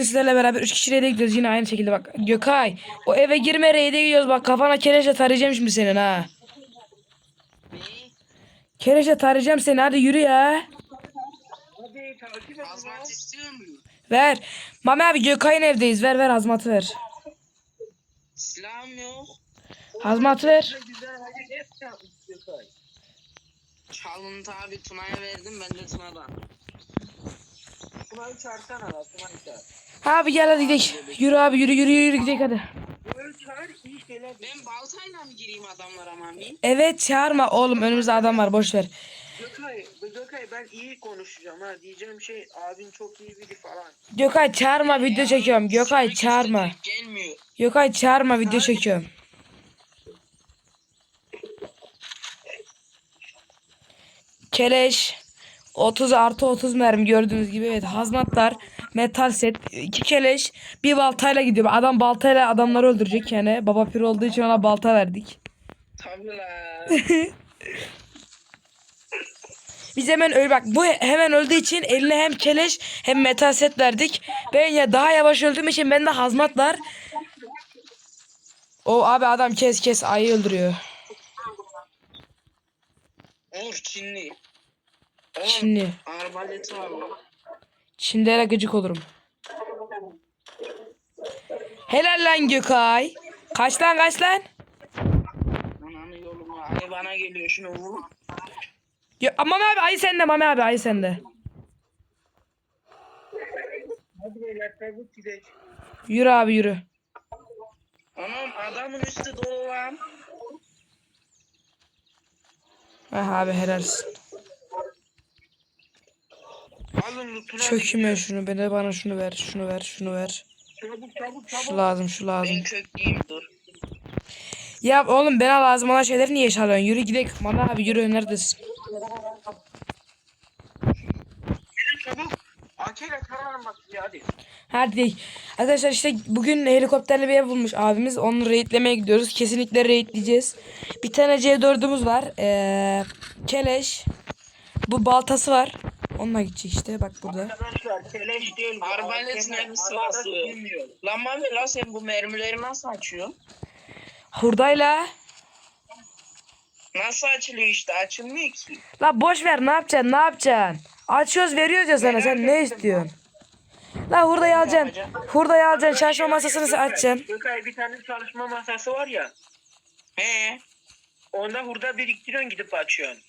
bugün sizlerle beraber 3 kişi raid'e gidiyoruz yine aynı şekilde bak. Gökay o eve girme raid'e gidiyoruz bak kafana kereşle tarayacağım şimdi senin ha. Neyi? Kereşle tarayacağım seni hadi yürü ya. Azmat istiyor muyum? Ver. Mami abi Gökay'ın evdeyiz ver ver hazmatı ver. Silahım yok. Hazmatı ver. Çalıntı abi Tuna'ya verdim ben de Tuna'dan. Tuna'yı çağırsana la Tuna'yı çağır. Abi gel hadi gidelim. Yürü abi yürü yürü yürü gidelim hadi. Ben baltayla mı gireyim adamlara mami? Evet çağırma oğlum önümüzde adam var boş ver. Gökay, Gökay ben iyi konuşacağım ha. Diyeceğim şey abin çok iyi biri falan. Gökay çağırma video çekiyorum. Gökay çağırma. istek Gelmiyor. Gökay çağırma video çekiyorum. Keleş 30 artı 30 mermi gördüğünüz gibi evet hazmatlar metal set iki keleş bir baltayla gidiyor adam baltayla adamları öldürecek yani baba pir olduğu için ona balta verdik Tabii la. biz hemen öl bak bu hemen öldüğü için eline hem keleş hem metal set verdik ben ya daha yavaş öldüğüm için bende hazmat var o abi adam kes kes ayı öldürüyor Onur Çinli. Çinli. Arbaleti var lan. Çinlere gıcık olurum. Helal lan Gökay. Kaç lan kaç lan? Ananı yoluma. Ay bana geliyor şunu vur. Ya, Mami abi ayı sende Mami abi ayı sende. Hadi beyler çabuk gidelim. Yürü abi yürü. Anam adamın üstü dolu lan. Ah abi helalsin. Lootunu. Çöküme şunu bana bana şunu ver şunu ver şunu ver. Çabuk çabuk Şu çabuk. lazım şu lazım. Ben kökleyeyim dur. Ya oğlum bana lazım olan şeyleri niye çalıyorsun? Yürü gidelim. Mami abi yürü neredesin? Çabuk. Bak ya hadi. Hadi. Arkadaşlar işte bugün helikopterle bir ev bulmuş abimiz. Onu raidlemeye gidiyoruz. Kesinlikle raidleyeceğiz. Bir tane C4'ümüz var. Ee, keleş. Bu baltası var. Onunla gidecek işte bak burada. Arkadaşlar keleş değil. bu. Arbalet mermisi bilmiyor. Lan mami lan sen bu mermileri nasıl açıyorsun? Hurdayla. Nasıl açılıyor işte açılmıyor ki. La boş ver ne yapacaksın ne yapacaksın? Açıyoruz veriyoruz ya sana sen ne istiyorsun? La hurdayı alacaksın. Hurdayı alacaksın çalışma masasını açacaksın. Gökay bir tane çalışma masası var ya. He. Onda hurda biriktiriyorsun gidip açıyorsun.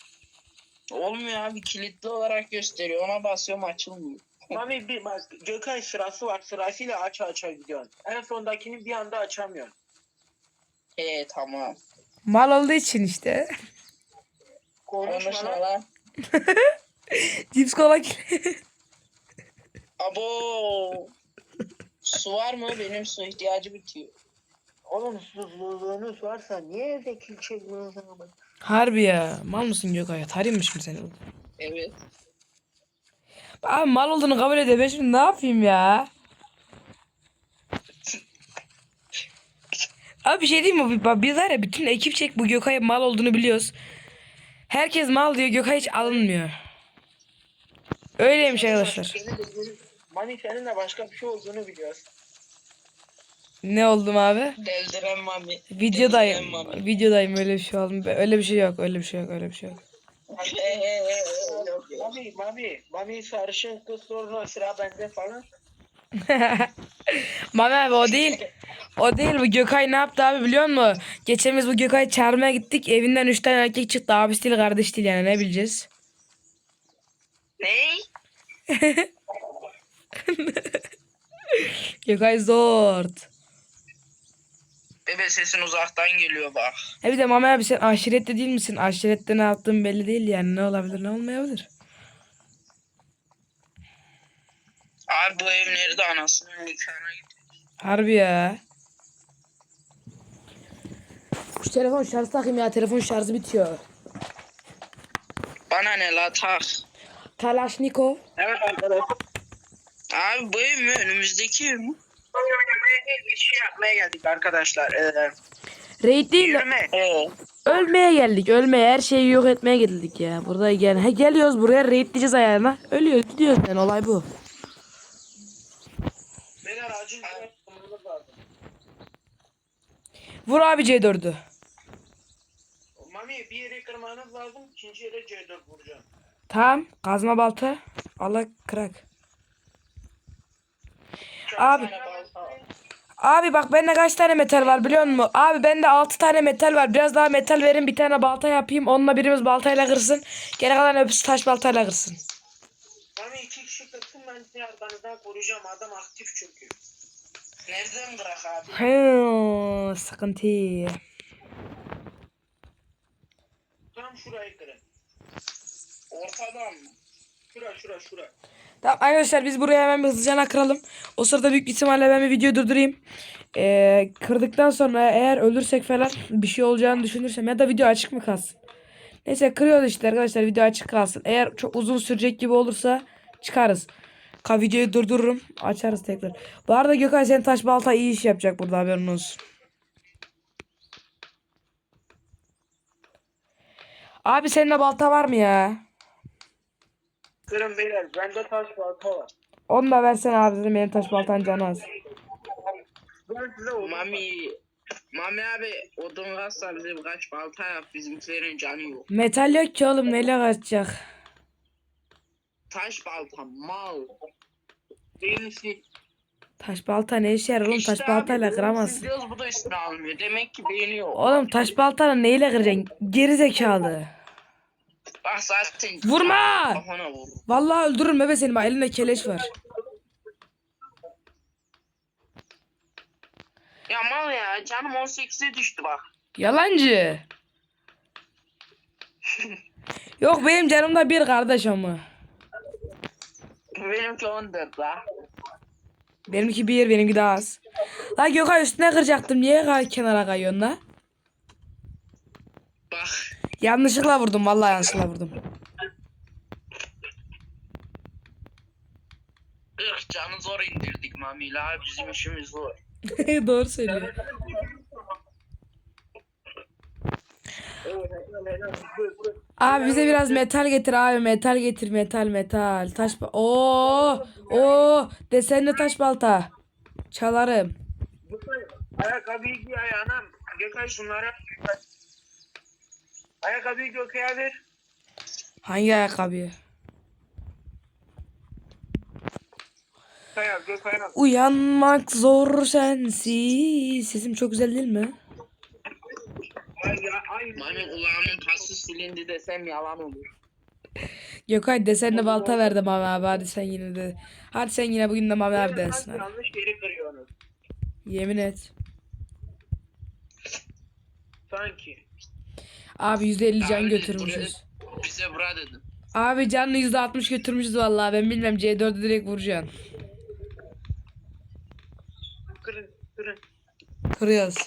Olmuyor abi kilitli olarak gösteriyor. Ona basıyorum açılmıyor. Mami bir bak Gökay sırası var. Sırasıyla aç aça gidiyorsun. En sondakini bir anda açamıyorsun. He tamam. Mal olduğu için işte. Konuşma lan. lan. Cips kola Abo. Su var mı? Benim su ihtiyacı bitiyor. Oğlum susuzluğunuz varsa niye evde kil çekmiyorsun ama? Harbi ya. Mal mısın Gökay? Tarayayım mı seni? Evet. Abi mal olduğunu kabul ediyor. Ben şimdi ne yapayım ya? Abi bir şey diyeyim mi? Biz var ya bütün ekip çek bu Gökay mal olduğunu biliyoruz. Herkes mal diyor. Gökay hiç alınmıyor. Öyleymiş arkadaşlar. Senin de başka bir şey olduğunu biliyoruz. Ne oldum abi? Deldiren mami. Videodayım. Deldiren mami. Videodayım öyle bir şey oldum. Öyle bir şey yok. Öyle bir şey yok. Öyle bir şey yok. Mami, Mami, Mami sarışın kız sonra sıra bende falan. Mami abi o değil. O değil bu Gökay ne yaptı abi biliyor musun? Geçen biz bu Gökay çağırmaya gittik. Evinden 3 tane erkek çıktı. Abisi değil kardeş değil yani ne bileceğiz. Ne? Gökay zort. Bebe sesin uzaktan geliyor bak. E bir de Mami abi sen aşirette değil misin? Aşirette ne yaptığın belli değil yani. Ne olabilir ne olmayabilir. Abi bu ev nerede anasının nikahına gidiyor. Harbi ya. Şu telefon şarjı takayım ya. Telefon şarjı bitiyor. Bana ne la tak. Kalashnikov. Evet arkadaşlar. Abi bu ev mi? Önümüzdeki ev mi? Bir şey yapmaya geldik arkadaşlar. Ee, Raid değil de yürüme. Ee, ölmeye geldik. Ölmeye her şeyi yok etmeye geldik ya. Burada gel. He, geliyoruz buraya raid diyeceğiz ayağına. Ölüyoruz gidiyoruz yani olay bu. Beyler acil lazım. Vur abi C4'ü. Mami bir yere kırmanız lazım. ikinci yere C4 vuracağım. Tamam. Kazma balta. Allah kırak. Abi. Abi bak bende kaç tane metal var biliyor musun? Abi bende 6 tane metal var. Biraz daha metal verin bir tane balta yapayım. Onunla birimiz baltayla kırsın. Geri kalan öbürsü taş baltayla kırsın. Mami iki kişi kırsın ben sizi arkanızdan koruyacağım. Adam aktif çünkü. Nereden bırak abi? Hı, sıkıntı. Tam şurayı kırın. Ortadan? Şura şura şura. Tamam arkadaşlar biz buraya hemen bir hızlıca kıralım. O sırada büyük ihtimalle ben bir video durdurayım. Ee, kırdıktan sonra eğer ölürsek falan bir şey olacağını düşünürsem ya da video açık mı kalsın? Neyse kırıyoruz işte arkadaşlar video açık kalsın. Eğer çok uzun sürecek gibi olursa çıkarız. Ka videoyu durdururum açarız tekrar. Bu arada Gökay senin taş balta iyi iş yapacak burada haberin olsun. Abi senin de balta var mı ya? Kırın beyler. Bende taş balta var. Onu da versene abi dedim benim taş baltan canı az. Ben size odun Mami Mami abi odun gazsa bize birkaç balta yap bizimkilerin canı yok. Metal yok ki oğlum neyle kaçacak? Taş balta mal. Değilsin. Taş balta ne işe yarar oğlum İşte taş baltayla abi, kıramazsın. diyoruz bu da üstüne almıyor. Demek ki beğeniyor. Oğlum taş baltayla neyle kıracaksın? Geri zekalı. Bak zaten. Vurma! Kafana vur. Vallahi öldürürüm bebe seni bak elinde keleş var. Ya mal ya canım 18'e düştü bak. Yalancı. Yok benim canımda bir kardeş ama. Benimki 14 la. Benimki bir benimki daha az. La Gökay üstüne kıracaktım niye kenara kayıyorsun la? Yanlışlıkla vurdum vallahi yanlışlıkla vurdum. 40 canı zor indirdik Mami la bizim işimiz zor. Doğru söylüyor. Abi bize biraz metal getir abi metal getir metal metal taş ba- Oo oo desenli taş balta. Çalarım. Ayakkabıyı giy ayağına. Gökay şunlara. Ayakkabıyı Gökay'a ver. Hangi ayakkabıyı? Gökay'a Gökay'a. Uyanmak zor sensiz. Sesim çok güzel değil mi? Mami kulağımın pası silindi desem yalan olur. Gökay desenli balta verdim abi abi hadi sen yine de. Hadi sen yine bugün de Mami abi dersin. Yanlış yeri kırıyorsunuz. Yemin et. Sanki. Abi %50 can Abi, götürmüşüz. buraya- Bize bura dedim. Abi canını %60 götürmüşüz vallahi ben bilmem C4'ü direkt vuracaksın. Kırın kırın. Kırıyoruz.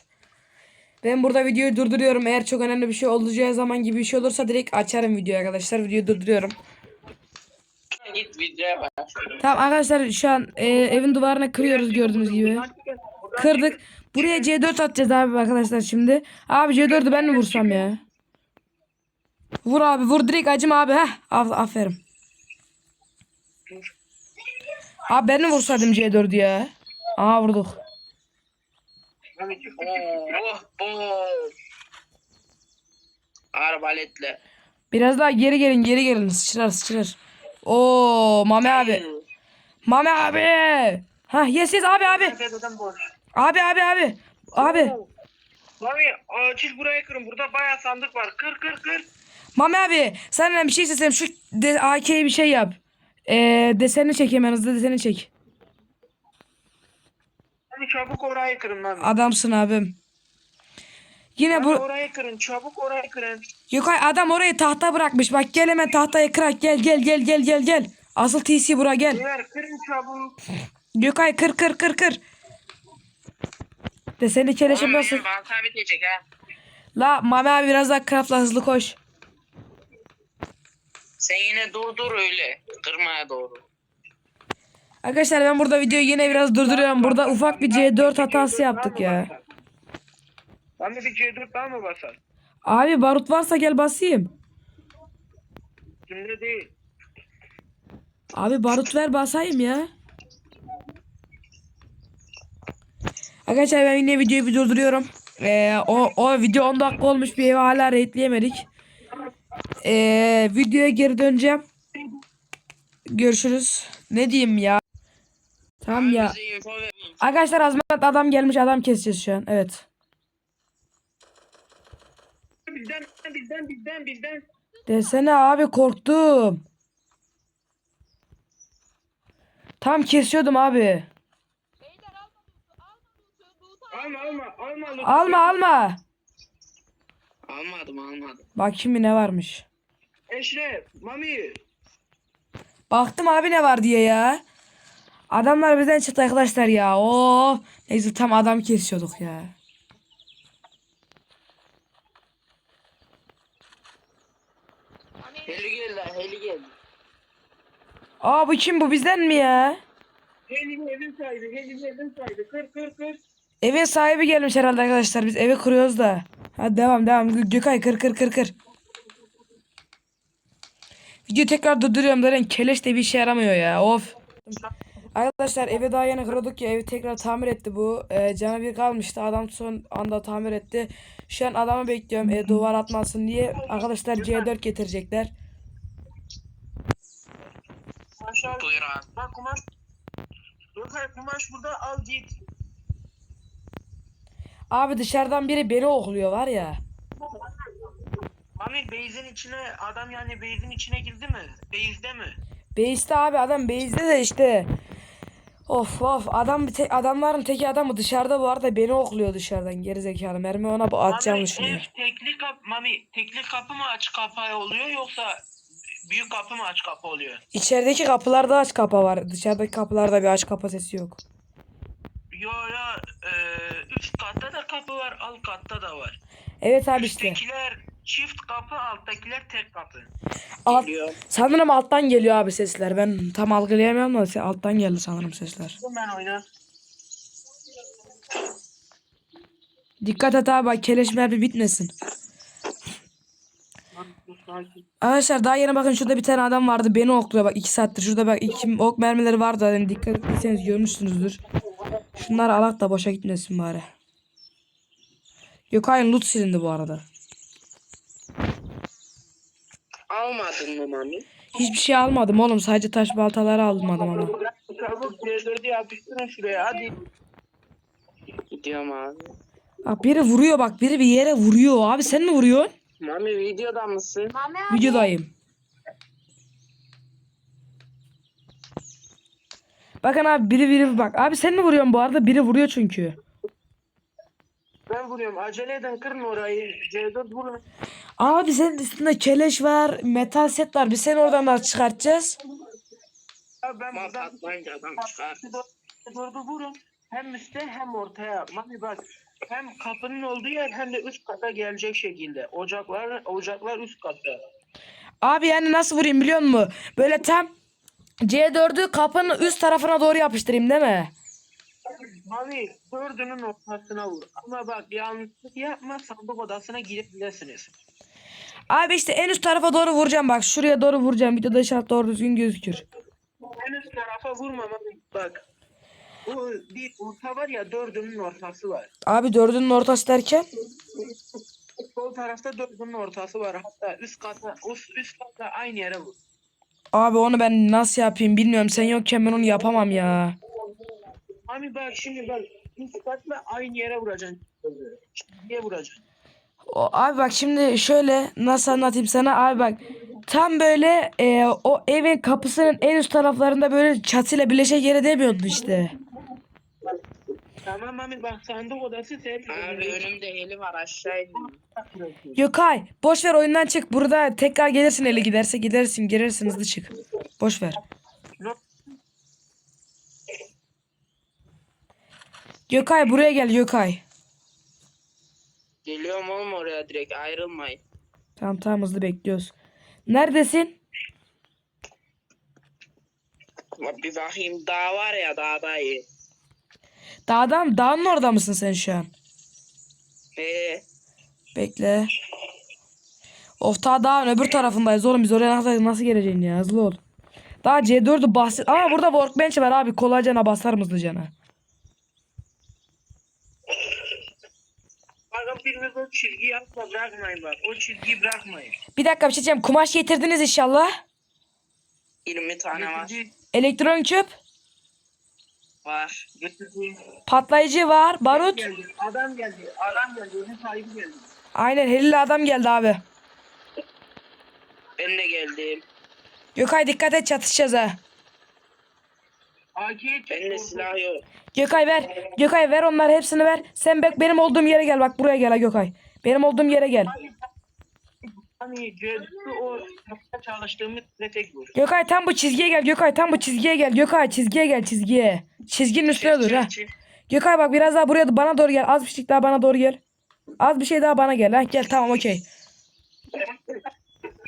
Ben burada videoyu durduruyorum. Eğer çok önemli bir şey olacağı zaman gibi bir şey olursa direkt açarım videoyu arkadaşlar. Videoyu durduruyorum. Git videoya bak. Tamam arkadaşlar şu an e, evin duvarına kırıyoruz gördüğünüz gibi. Kırdık. Buraya C4 atacağız abi arkadaşlar şimdi. Abi C4'ü ben mi vursam ya? Vur abi vur direkt acıma abi. Heh af aferin. Abi ben mi vursaydım C4'ü ya? Aa vurduk. Oh, oh. Arbaletle. Biraz daha geri gelin geri gelin. Sıçrar sıçrar. Oo Mami abi. Mami abi. Ha yes yes abi abi. Abi abi abi. Abi. Mami acil buraya kırın. Burada bayağı sandık var. Kır kır kır. Mami abi senden bir şey istesem şu de, AK'ye bir şey yap. Ee, deseni çek hemen hızlı deseni çek. Hadi çabuk orayı kırın Mami. Adamsın abim. Yine Hadi bu orayı kırın. Çabuk orayı kırın. Gökay adam orayı tahta bırakmış. Bak gel hemen tahtayı kırak gel gel gel gel gel gel. Asıl TC bura gel. Beyler kırın çabuk. Gökay kır kır kır kır. Deseni keleşim nasıl? benim balta bitecek ha. La Mami abi biraz daha craftla hızlı koş. Sen yine dur dur öyle. Kırmaya doğru. Arkadaşlar ben burada videoyu yine biraz durduruyorum. Burada ufak bir C4 hatası yaptık ya. Mami bir C4 daha mı basar? Abi barut varsa gel basayım. Şimdi değil. Abi barut ver basayım ya. Arkadaşlar ben yine videoyu bir durduruyorum. Ee, o, o video 10 dakika olmuş bir evi hala raidleyemedik. Ee, videoya geri döneceğim. Görüşürüz. Ne diyeyim ya? Tamam ya. Arkadaşlar Azmet adam gelmiş adam keseceğiz şu an. Evet. Bizden bizden bizden bizden. Desene abi korktum. Tam kesiyordum abi. Alma alma alma. Alma alma. Almadım almadım. Bakayım bir ne varmış. Eşref, Mami. Baktım abi ne var diye ya. Adamlar bizden çıktı arkadaşlar ya. Oo. Neyse tam adam kesiyorduk ya. Heli geldi heli geldi. Aa bu kim bu bizden mi ya? Helim evin sahibi, Helim evin sahibi. Kır kır kır. Evin sahibi gelmiş herhalde arkadaşlar. Biz evi kuruyoruz da. Hadi devam devam. Gö- Gökay kır kır kır kır. Video tekrar durduruyorum zaten keleş de bir işe yaramıyor ya. Of. Arkadaşlar evi daha yeni kırıyorduk ya evi tekrar tamir etti bu. Ee, canı bir kalmıştı adam son anda tamir etti. Şu an adamı bekliyorum e, duvar atmasın diye. Arkadaşlar C4 getirecekler. Buyur abi. Bak kumaş. Yok hayır kumaş burada al git. Abi dışarıdan biri beni okluyor var ya. Mami base'in içine adam yani base'in içine girdi mi? Base'de mi? Base'de abi adam base'de de işte. Of of adam bir tek adamların teki adamı dışarıda bu arada beni okluyor dışarıdan gerizekalı mermi ona bu atacağım Mami şimdi. ev tekli kapı, Mami tekli kapı mı açık kapı oluyor yoksa büyük kapı mı aç kapı oluyor? İçerideki kapılarda aç kapa var. Dışarıdaki kapılarda bir aç kapa sesi yok. Yo yo e, üst katta da kapı var alt katta da var. Evet abi işte. Üsttekiler çift kapı alttakiler tek kapı. Alt, Geliyor. sanırım alttan geliyor abi sesler. Ben tam algılayamıyorum se- alttan geldi sanırım sesler. Ben oyna. Dikkat et abi bak keleş mermi bitmesin. Arkadaşlar daha yeni bakın şurada bir tane adam vardı beni okluyor bak 2 saattir şurada bak iki ok mermileri vardı yani dikkat ettiyseniz görmüşsünüzdür. Şunları alak da boşa gitmesin bari. Gökay'ın loot silindi bu arada. Almadın mı mami? Hiçbir şey almadım oğlum sadece taş baltaları almadım ama. Çabuk C4'ü yapıştırın şuraya hadi. Gidiyorum abi. Bak biri vuruyor bak biri bir yere vuruyor abi sen mi vuruyorsun? Mami videoda mısın? Videodayım. Bakın abi biri biri bak. Abi sen mi vuruyorsun bu arada? Biri vuruyor çünkü. Ben vuruyorum acele edin kırın orayı. C4 vurun. Abi senin üstünde keleş var, metal set var. Biz seni oradan nasıl çıkartacağız? Ben Mal buradan patlayınca adam çıkar. C4'ü vurun. Hem üstte hem ortaya. Mami bak hem kapının olduğu yer hem de üst kata gelecek şekilde. Ocaklar ocaklar üst katta. Abi yani nasıl vurayım biliyor musun? Böyle tam C4'ü kapının üst tarafına doğru yapıştırayım değil mi? Mami dördünün ortasına vur. Ama bak yanlışlık yapma sandık odasına girebilirsiniz. Abi işte en üst tarafa doğru vuracağım bak. Şuraya doğru vuracağım. Videoda inşallah doğru düzgün gözükür. En üst tarafa vurma Mami bak. Bu bir orta var ya dördünün ortası var. Abi dördünün ortası derken? Sol tarafta dördünün ortası var. Hatta üst kata üst, üst kata aynı yere vur. Abi onu ben nasıl yapayım bilmiyorum. Sen yokken ben onu yapamam ya. Mami bak şimdi bak üst katla aynı yere vuracaksın. Niye vuracaksın? O, abi bak şimdi şöyle nasıl anlatayım sana abi bak tam böyle e, o evin kapısının en üst taraflarında böyle çatıyla birleşecek yere demiyordun işte. Tamam Mami bak sandık odası sen. Abi önümde heli var aşağı iniyorum. Gökay boş ver oyundan çık burada tekrar gelirsin ele giderse gidersin gelirsin hızlı çık. Boş ver. Gökay buraya gel Gökay. Geliyorum oğlum oraya direkt ayrılmayın. Tamam tamam hızlı bekliyoruz. Neredesin? Bir bakayım dağ var ya dağda iyi. Dağdan dağın orada mısın sen şu an? Ee, Bekle. Of ta dağın öbür tarafındayız oğlum biz oraya nasıl, nasıl geleceksin ya hızlı ol. Daha C4'ü bahset. Ama burada workbench var abi kolaycana basarım hızlıcana. Sakın biriniz o çizgiyi asla bırakmayın bak. O çizgiyi bırakmayın. Bir dakika bir şey diyeceğim. Kumaş getirdiniz inşallah. 20 tane var. Elektronik çöp. Var. Getirdi. Patlayıcı var. Barut. Geldi. Adam geldi. Adam geldi. Onun sahibi geldi. Aynen helili adam geldi abi. Ben de geldim. Gökay dikkat et çatışacağız ha. Bende silah yok. Gökay ver. Gökay ver onları hepsini ver. Sen bek benim olduğum yere gel. Bak buraya gel ha Gökay. Benim olduğum yere gel. Hani Ceddi o çalıştığımız ne tek vur. Gökay tam bu çizgiye gel. Gökay tam bu çizgiye gel. Gökay çizgiye gel çizgiye. Çizginin üstüne dur ha. Gökay bak biraz daha buraya bana doğru gel. Az bir şey daha bana doğru gel. Az bir şey daha bana gel ha. Gel tamam okey.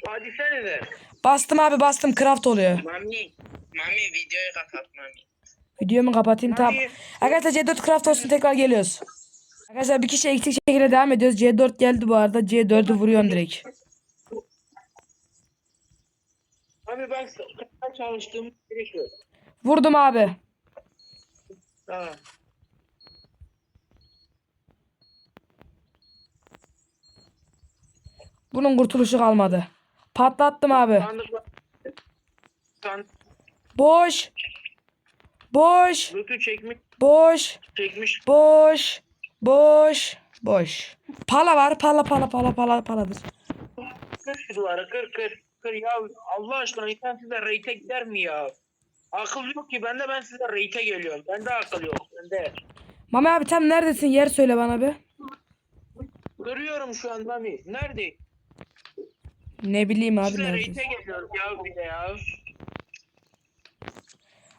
Hadi sen de. Bastım abi bastım craft oluyor. Mami. Mami videoyu kapat Mami. Videomu kapatayım tamam. Arkadaşlar C4 craft olsun tekrar geliyoruz. Arkadaşlar bir kişi eksik şekilde devam ediyoruz. C4 geldi bu arada. C4'ü vuruyorum direkt. Abi bak çalıştığımız gerekiyor. Vurdum abi. Tamam. Bunun kurtuluşu kalmadı. Patlattım abi. Sandık Sandık Boş. Boş. Çekmiş, Boş. çekmiş. Boş. Boş. Boş. Pala var. Pala pala pala pala paladır. Kır şu kır kır. Kır ya Allah aşkına insan size rate'e gider mi ya? Akıl yok ki bende ben size rate'e geliyorum. Bende akıl yok. Bende. Mami abi tam neredesin? Yer söyle bana bir. Kırıyorum şu an Mami. Nerede? Ne bileyim abi rate'e geliyorum ya bir de ya.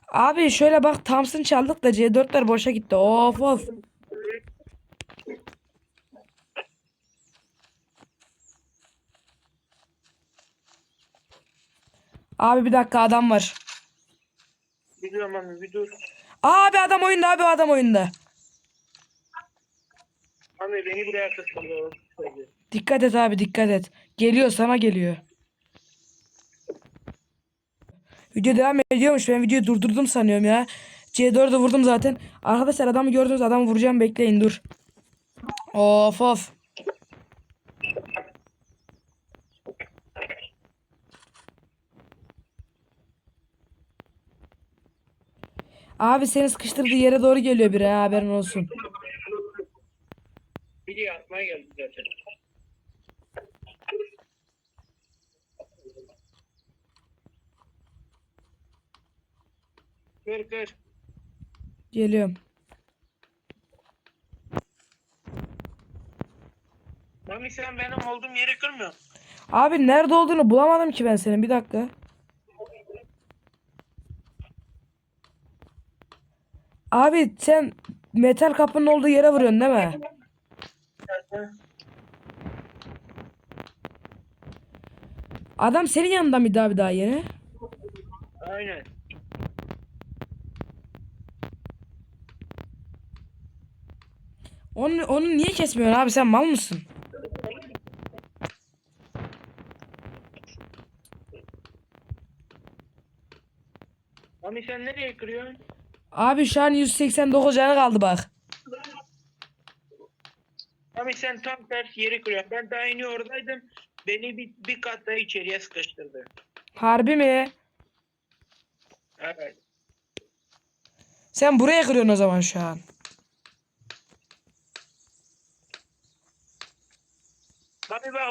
Abi şöyle bak Thompson çaldık da C4'ler boşa gitti. Of of. Abi bir dakika adam var. Biliyorum Mami bir dur. Abi adam oyunda abi adam oyunda. Mami beni buraya kıskanıyor. Dikkat et abi dikkat et. Geliyor sana geliyor. Video devam ediyormuş. Ben videoyu durdurdum sanıyorum ya. C4'ü vurdum zaten. Arkadaşlar adamı gördünüz adamı vuracağım bekleyin dur. Of of. Abi seni sıkıştırdığı yere doğru geliyor biri ha, haberin olsun. Biri atmaya geldi zaten. Kır kır. Geliyorum. Mami sen benim olduğum yeri kırmıyor. Abi nerede olduğunu bulamadım ki ben senin. Bir dakika. Abi sen metal kapının olduğu yere vuruyorsun değil mi? Adam senin yanında mıydı abi daha yeni? Aynen. Onu, onu niye kesmiyorsun abi sen mal mısın? Mami sen nereye kırıyorsun? Abi şu an 189 canı kaldı bak. Mami sen tam ters yeri kırıyorsun. Ben daha yeni oradaydım. Beni bir, bir kat daha içeriye sıkıştırdı. Harbi mi? Evet. Sen buraya kırıyorsun o zaman şu an.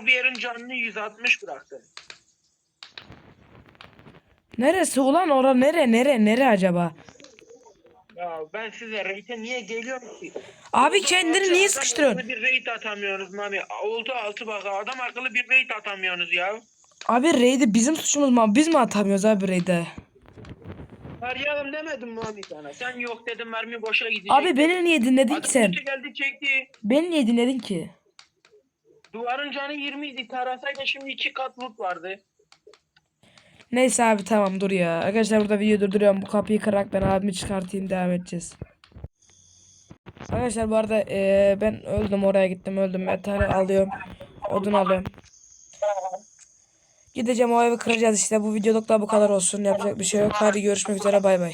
Bir yerin canını 160 bıraktım. Neresi ulan ora nere nere nere acaba? Ya ben size rate'e niye geliyorum ki? Abi kendini niye sıkıştırıyorsun? Bir rate atamıyorsunuz Mami. Oldu altı bak adam akıllı bir rate atamıyorsunuz ya. Abi raid'i bizim suçumuz mu? Biz mi atamıyoruz abi raid'e? Arayalım demedim mi Mami sana? Sen yok dedim mermi boşa gidecek. Abi beni niye dinledin ki sen? kötü geldi çekti. Beni niye dinledin ki? Duvarın canı 20 idi. Tarasaydı şimdi iki kat loot vardı. Neyse abi tamam dur ya. Arkadaşlar burada video durduruyorum. Bu kapıyı kırarak ben abimi çıkartayım devam edeceğiz. Arkadaşlar bu arada eee, ben öldüm oraya gittim öldüm. Metal alıyorum. Odun alıyorum. Gideceğim o evi kıracağız işte. Bu videoluk da bu kadar olsun. Yapacak bir şey yok. Hadi görüşmek üzere bay bay.